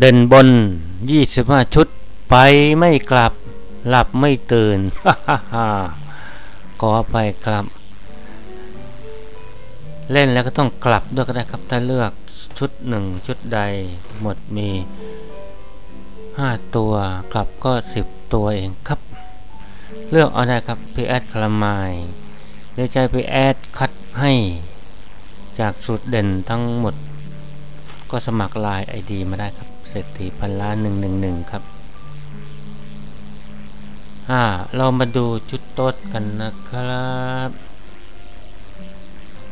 เดินบนยี่สิบห้าชุด ไปไม่กลับ หลับไม่ตื่นขอไปครับ เล่นแล้วก็ต้องกลับด้วยก็ได้ครับ ถ้าเลือกชุดหนึ่งชุดใดหมดมีห้าตัวกลับก็สิบตัวเองครับ เลือกเอาได้ครับพีแอดคลามายเดี๋ยวใจพีแอดคัดให้จากสุดเด่นทั้งหมด ก็สมัครไลน์ ID มาได้ครับ เศรษฐีพันล้านหนึ่งหนึ่งหนึ่งครับอ่าเรามาดูชุดโต๊ดกันนะครับ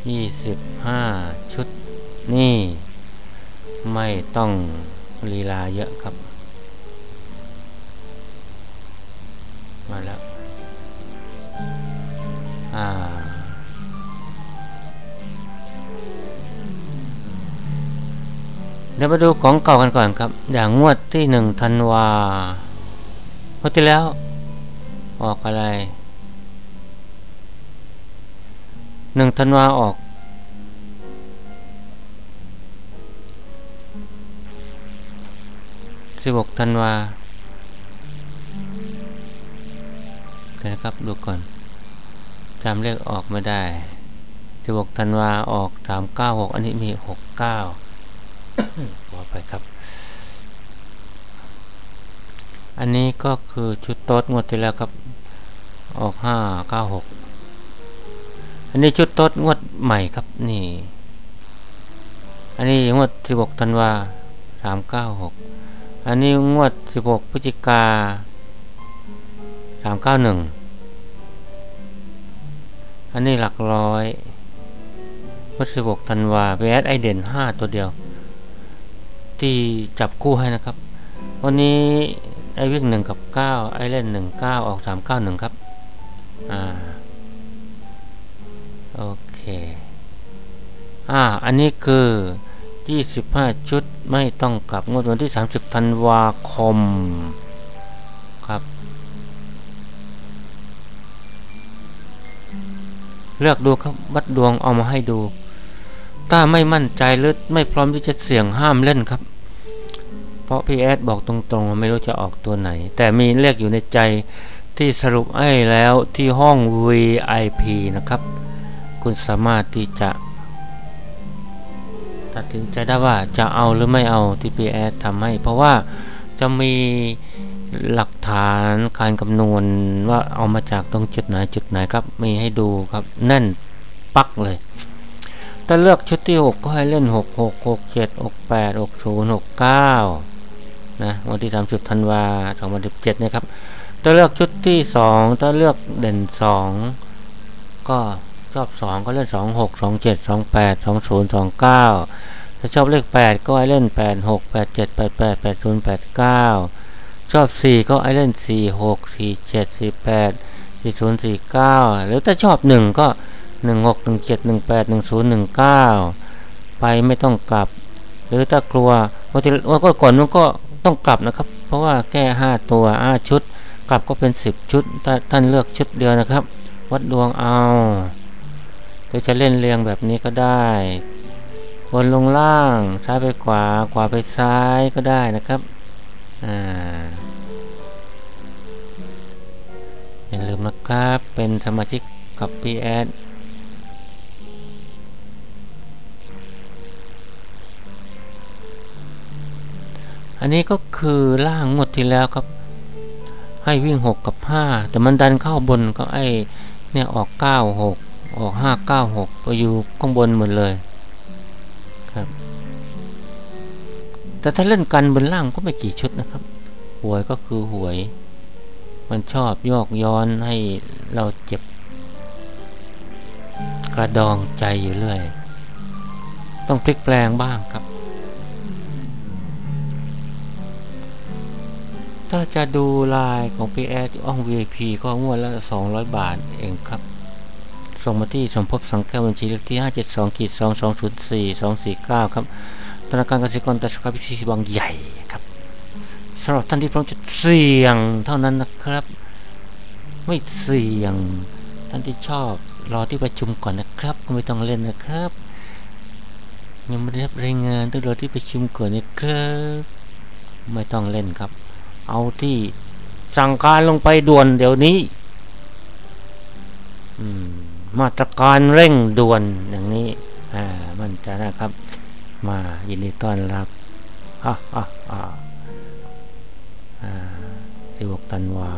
ยี่สิบห้าชุดนี่ ไม่ต้องลีลาเยอะครับ มาแล้วอ่า เดี๋ยวมาดูของเก่ากันก่อนครับ อย่างงวดที่หนึ่งธันวางวดที่แล้ว ออกอะไรหนึ่งธันวาออกสิบหกธันวาเดี๋ยวนะครับดูก่อนจำเลขออกไม่ได้สิบหกธันวาออกสามเก้าหกอันนี้มีหกเก้า ขอไปครับ อันนี้ก็คือชุดโต๊ดงวดที่แล้วครับ ออกห้าเก้าหกอันนี้ชุดโต๊ดงวดใหม่ครับนี่ อันนี้งวดสิบหกธันวาสามเก้าหกอันนี้งวดสิบหกพฤศจิกาสามเก้าหนึ่งอันนี้หลักร้อยงวดสิบหกธันวาไปแอดไอเด่นห้าตัวเดียว ที่จับคู่ให้นะครับ วันนี้ไอวิ่งหนึ่งกับเก้าไอเล่นหนึ่งเก้าออกสามเก้าหนึ่งครับอ่าโอเคอ่าอันนี้คือ 25 ชุดไม่ต้องกลับงวดวันที่ 30ธันวาคมครับ เลือกดูครับวัดดวงเอามาให้ดู ถ้าไม่มั่นใจหรือไม่พร้อมที่จะเสี่ยงห้ามเล่นครับ เพราะพี่แอดบอกตรงๆ ไม่รู้จะออกตัวไหน แต่มีเลขอยู่ในใจที่สรุปให้แล้วที่ห้อง VIP นะครับ คุณสามารถที่จะ ตัดสินใจได้ว่าจะเอาหรือไม่เอาที่พี่แอดทำให้ เพราะว่าจะมีหลักฐานการคำนวณว่าเอามาจากตรงจุดไหนจุดไหนครับ มีให้ดูครับแน่นปักเลย ถ้าเลือกชุดที่ 6 ก็ให้เล่น 6 6 6 7 6 8 6 0 6 9นะวันที่ 30ธันวา2017นะครับถ้าเลือกชุดที่ 2 ถ้าเลือกเด่น 2 ก็ชอบ 2 ก็เล่น 2 6 2 7 2 8 2 0 2 9 ถ้าชอบเลข 8 ก็ให้เล่น 8 6 8 7 8 8 8 0 8 9 ชอบ 4 ก็ให้เล่น 4 6 4 7 4 8 4 0 4 9 หรือถ้าชอบ 1 ก็ 1 6 1 7 1 8 1 0 1 9 ไปไม่ต้องกลับ หรือถ้ากลัววันที่วันก็ก่อนนู้นก็ต้องกลับนะครับ เพราะว่าแค่5ตัว5ชุด กลับก็เป็น 10 ชุดถ้าท่านเลือกชุดเดียวนะครับ วัดดวงเอาหรือจะเล่นเรียงแบบนี้ก็ได้บนลงล่างซ้ายไปขวาขวาไปซ้ายก็ได้นะครับอ่าอย่าลืมนะครับเป็นสมาชิกกับพี่ อันนี้ก็คือล่างหมดที่แล้วครับ ให้วิ่ง 6 กับ 5 แต่มันดันเข้าบนก็ไอ้เนี่ยออก 9 6 ออก 5 9 6 ไปอยู่ข้างบนหมดเลยครับ แต่ถ้าเล่นกันบนล่างก็ไม่กี่ชุดนะครับ หวยก็คือหวย มันชอบยอกย้อนให้เราเจ็บ กระดองใจอยู่เรื่อย ต้องพลิกแปลงบ้างครับ ถ้าจะดูลายของ p อที่อ้อง VIP ก็งวดละ 200 บาทเองครับ ส่งมาที่สมภพสังแก้วบัญชีเลขที่ 572ขีด2204 249 ครับธนาคารกสิกรตัชกาพิธีบางใหญ่ครับสำหรับท่านที่พร้อมจะเสี่ยงเท่านั้นนะครับ ไม่เสี่ยง ท่านที่ชอบรอที่ประชุมก่อนนะครับก็ไม่ต้องเล่นนะครับยังไม่ได้รับรายงานต้องรอที่ประชุมก่อนนะครับ ไม่ต้องเล่นครับ เอาที่สั่งการลงไปด่วนเดี๋ยวนี้มาตรการเร่งด่วนอย่างนี้มันจะนะครับ มายินดีต้อนรับฮ่าฮ่าฮ่าสิบหกตันวา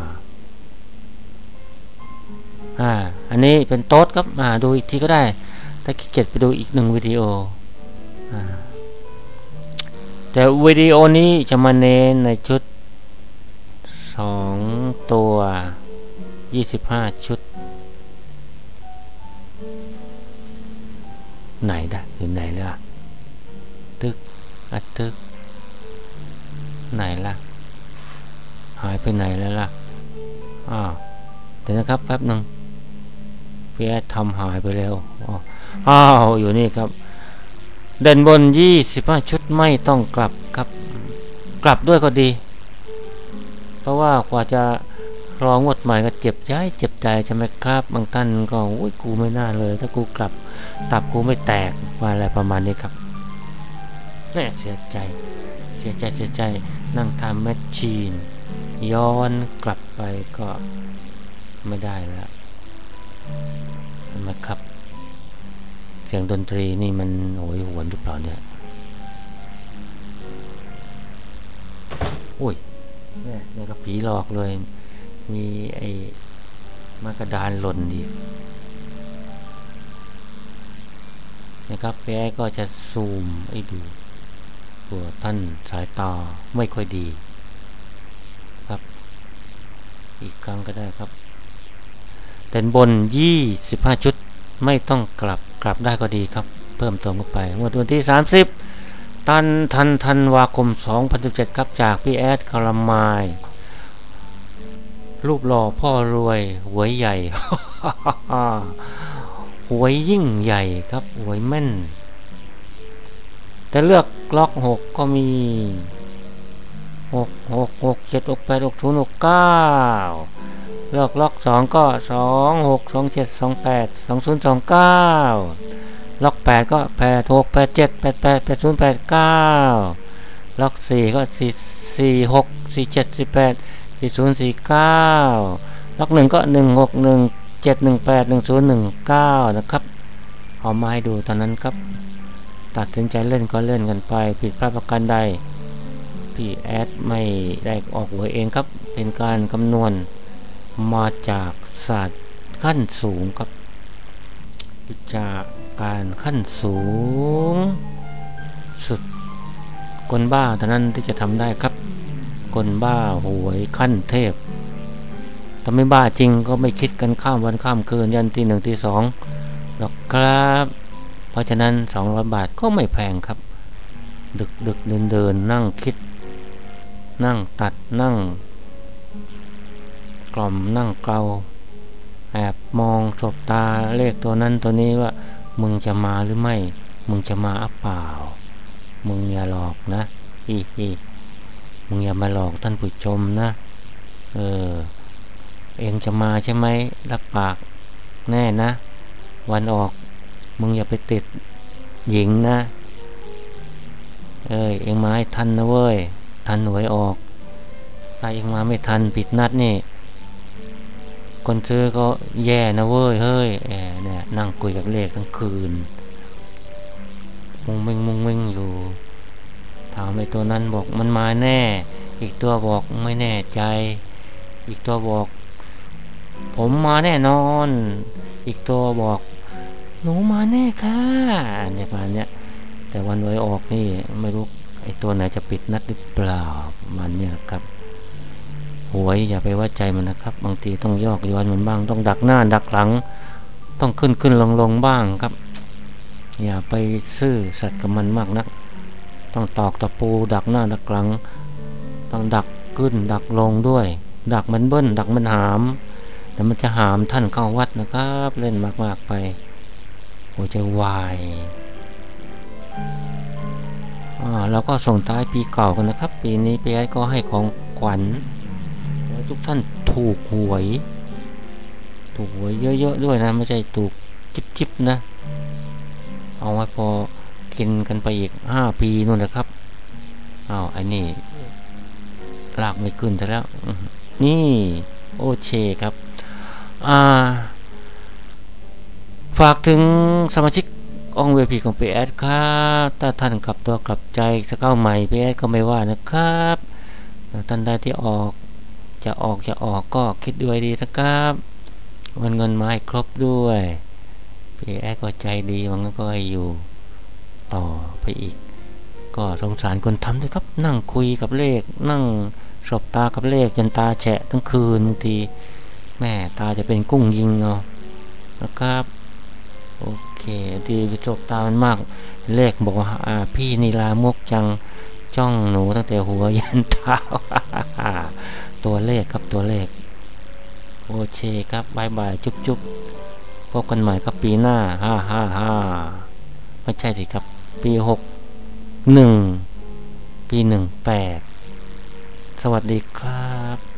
อ่าอันนี้เป็นโต๊ดครับมาดูอีกทีก็ได้ ถ้าขี้เกียจไปดูอีกหนึ่งวิดีโออ่าแต่วิดีโอนี้จะมาเน้นในชุด สองตัวยี่สิบห้าชุด ไหนดะอยู่ไหนล่ะ ตึกอัตึก ไหนล่ะ หายไปไหนแล้วล่ะอ้าวเดี๋ยวนะครับแป๊บหนึ่งพี่แอดทำหายไปแล้วอ้าวอยู่นี่ครับ เด่นบนยี่สิบห้าชุดไม่ต้องกลับครับ กลับด้วยก็ดี เพราะว่ากว่าจะรองวดใหม่ก็เจ็บใจเจ็บใจใช่ไหมครับ บางท่านก็โอ้ยกูไม่น่าเลย ถ้ากูกลับตับกูไม่แตกมาอะไรประมาณนี้ครับแน่เสียใจ เสียใจเสียใจนั่งทำแมชชีน ย้อนกลับไปก็ไม่ได้แล้วเห็นไหมครับ เสียงดนตรีนี่มันโหยหวนหรือเปล่าเนี่ยอุ้ย เนี่ยนี่ก็ผีหลอกเลย มีไอ้มากระดานหล่นดีนะครับแพ้ก็จะซูมให้ดูตัวท่านสายตาไม่ค่อยดี ครับ อีกครั้งก็ได้ครับเด่นบน 25 ชุดไม่ต้องกลับกลับได้ก็ดีครับ เพิ่มเติมเข้าไปเมื่อวันที่ 30 ตันทันธันวาคม 2017 ครับจากพี่แอดคารมาย รูปหล่อพ่อรวย หวยใหญ่ หวยยิ่งใหญ่ครับ หวยแม่น แต่เลือกล็อก 6 ก็มี 6 6 6 7 6 8 6 0 6 9 เลือกล็อก 2 ก็ 2 6 2 7 2 8 2 0 2 9 ล็อกแปดก็แปดหกแปดเจ็ดแปดแปดแปดศูนย์แปดเก้าล็อกสี่ก็สี่สี่หกสี่เจ็ดสี่แปดสี่ศูนย์สี่เก้าล็อกหนึ่งก็หนึ่งหกหนึ่งเจ็ดหนึ่งแปดหนึ่งศูนย์หนึ่งเก้านะครับ เอามาให้ดูตอนนั้นครับ ตัดสินใจเล่นก็เล่นกันไป ผิดพลาดประการใด พี่แอดไม่ได้ออกหวยเองครับ เป็นการคำนวณมาจากศาสตร์ขั้นสูงครับจา การขั้นสูง สุดคนบ้าเท่านั้นที่จะทำได้ครับ คนบ้าหวยขั้นเทพถ้าไม่บ้าจริงก็ไม่คิดกันข้ามวันข้ามคืนยันที่หนึ่งที่สองหรอกครับ เพราะฉะนั้น 200 บาทก็ไม่แพงครับ ดึกดึกเดินเดินนั่งคิด นั่งตัดนั่ง กล่อมนั่งเกลาแอบมองสบตาเลขตัวนั้นตัวนี้ว่า มึงจะมาหรือไม่ มึงจะมาอัปเปล่า มึงอย่าหลอกนะ อีอีมึงอย่ามาหลอกท่านผู้ชมนะ เออ เองจะมาใช่ไหมรับปากแน่นะ วันออก มึงอย่าไปติดหญิงนะ เอ้ย เองมาให้ทันนะเว้ย ทันหวยออก ถ้าเองมาไม่ทันผิดนัดนี่ คนซื้อก็แย่นะเว้ยเฮ้ยแอเนี่ยนั่งคุยกับเลขทั้งคืน มุงมิงมุงมิงอยู่ ถามไอ้ตัวนั้นบอกมันมาแน่ อีกตัวบอกไม่แน่ใจ อีกตัวบอก ผมมาแน่นอน อีกตัวบอกหนูมาแน่ค่ะเนี่ยประมาณเนี้ยแต่วันไว้ออกนี่ไม่รู้ไอ้ตัวไหนจะปิดนัดหรือเปล่ามันเนี่ยครับ หวยอย่าไปว่าใจมันนะครับ บางทีต้องยอกย้อนมันบ้าง ต้องดักหน้าดักหลัง ต้องขึ้นขึ้นลงลงบ้างครับ อย่าไปซื่อสัตว์กับมันมากนัก ต้องตอกตะปู ดักหน้าดักหลัง ต้องดักขึ้นดักลงด้วย ดักมันเบิ้ลดักมันหาม แต่มันจะหามท่านเข้าวัดนะครับ เล่นมากๆไปหัวใจวายเราก็ส่งท้ายปีเก่ากันนะครับ ปีนี้ปีไอ้ก็ให้ของขวัญ ทุกท่านถูกหวย ถูกหวยเยอะๆด้วยนะ ไม่ใช่ถูกจิบๆนะ เอาไว้พอกินกันไปอีกห้าปีนู่นนะครับอ้าวไอ้นี่ลากไม่ขึ้นแต่แล้ว นี่โอเชครับ อ่า ฝากถึงสมาชิกองเวพีของพีแอดครับถ้าท่านกลับตัวกลับใจสักเข้าใหม่พีแอดก็ไม่ว่านะครับ ท่านใดที่ออก จะออกจะออกก็คิดด้วยดีนะครับเงินเงินไม้ครบด้วยพี่แอดก็ใจดีมันก็อยู่ต่อไปอีก ก็สงสารคนทำด้วยครับ นั่งคุยกับเลข นั่งสบตากับเลขจนตาแฉะทั้งคืนบางทีแม่ตาจะเป็นกุ้งยิงเอาะนะครับโอเคดีวิจบตามันมากเลขบอกว่าอ่าพี่นีลามกจัง จ้องหนูตั้งแต่หัวยันเท้า ตัวเลขครับตัวเลข โอเคครับบายบายจุ๊บจุ๊บพบกันใหม่ครับปีหน้าฮ่าฮ่าฮ่าไม่ใช่สิครับ ปีหกหนึ่งปีหนึ่งแปดสวัสดีครับ